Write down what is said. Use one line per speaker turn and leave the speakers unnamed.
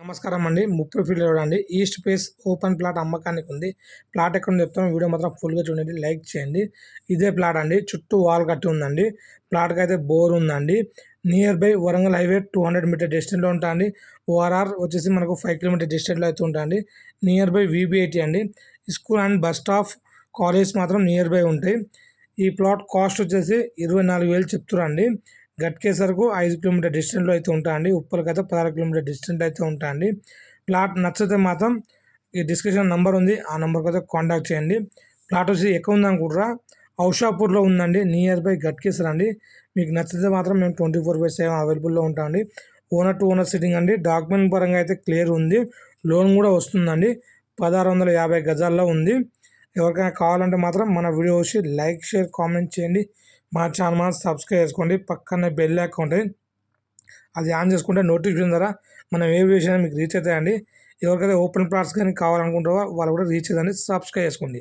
నమస్కారం అండి. ముప్పై ఫీట్ అండి. ఈస్ట్ ఫేస్ ఓపెన్ ప్లాట్ అమ్మకానికి ఉంది. ప్లాట్ ఎక్కడ ఉందో చెప్తాను. వీడియో మాత్రం ఫుల్గా చూడండి. లైక్ చేయండి. ఇదే ప్లాట్ అండి. చుట్టూ వాల్ కట్టి ఉందండి. ప్లాట్కి అయితే బోర్ ఉందండి. Near by Warangal highway two hundred meter డిస్టెన్స్లో ఉంటుంది ఓఆర్ఆర్ వచ్చేసి మనకు ఫైవ్ కిలోమీటర్ డిస్టెన్స్లో అయితే ఉంటుంది నియర్ బై వీబీఐటీ అండి. School and bus stop college మాత్రం నియర్ బై ఉంటాయి. ఈ ప్లాట్ కాస్ట్ వచ్చేసి ఇరవై నాలుగు వేలు చెప్తురండి గట్కేసరకు ఐదు కిలోమీటర్ డిస్టెన్స్లో అయితే ఉంటా అండి ఉప్పలకి అయితే పదహారు కిలోమీటర్ డిస్టెన్స్ అయితే ఉంటా అండి ప్లాట్ నచ్చితే మాత్రం ఈ డిస్క్రిప్షన్ నెంబర్ ఉంది. ఆ నెంబర్కి అయితే కాంటాక్ట్ చేయండి. ప్లాట్ వచ్చి ఎక్కువ ఉందనుకుంటారా ఔషాపూర్లో ఉందండి. నియర్ బై గట్కేసర్ అండి. మీకు నచ్చితే మాత్రం మేము ట్వంటీ ఫోర్ బై సెవెన్ అవైలబుల్లో ఉంటామండి ఓనర్ టు ఓనర్ సిట్టింగ్ అండి. డాక్యుమెంట్ పరంగా అయితే క్లియర్ ఉంది. లోన్ కూడా వస్తుందండి. పదహారు వందల యాభై గజాల్లో ఉంది. ఎవరికైనా కావాలంటే మాత్రం మన వీడియో వచ్చి లైక్ షేర్ కామెంట్ చేయండి. మా ఛానల్ సబ్స్క్రైబ్ చేసుకోండి. పక్కనే బెల్ అకౌంట్ అది ఆన్ చేసుకుంటే నోటిఫికేషన్ ద్వారా మనం ఏ విషయాన్ని మీకు రీచ్ అవుతాయండి. ఎవరికైతే ఓపెన్ ప్లాట్స్ కానీ కావాలనుకుంటారో వాళ్ళు కూడా రీచ్ అవుతుంది సబ్స్క్రైబ్ చేసుకోండి.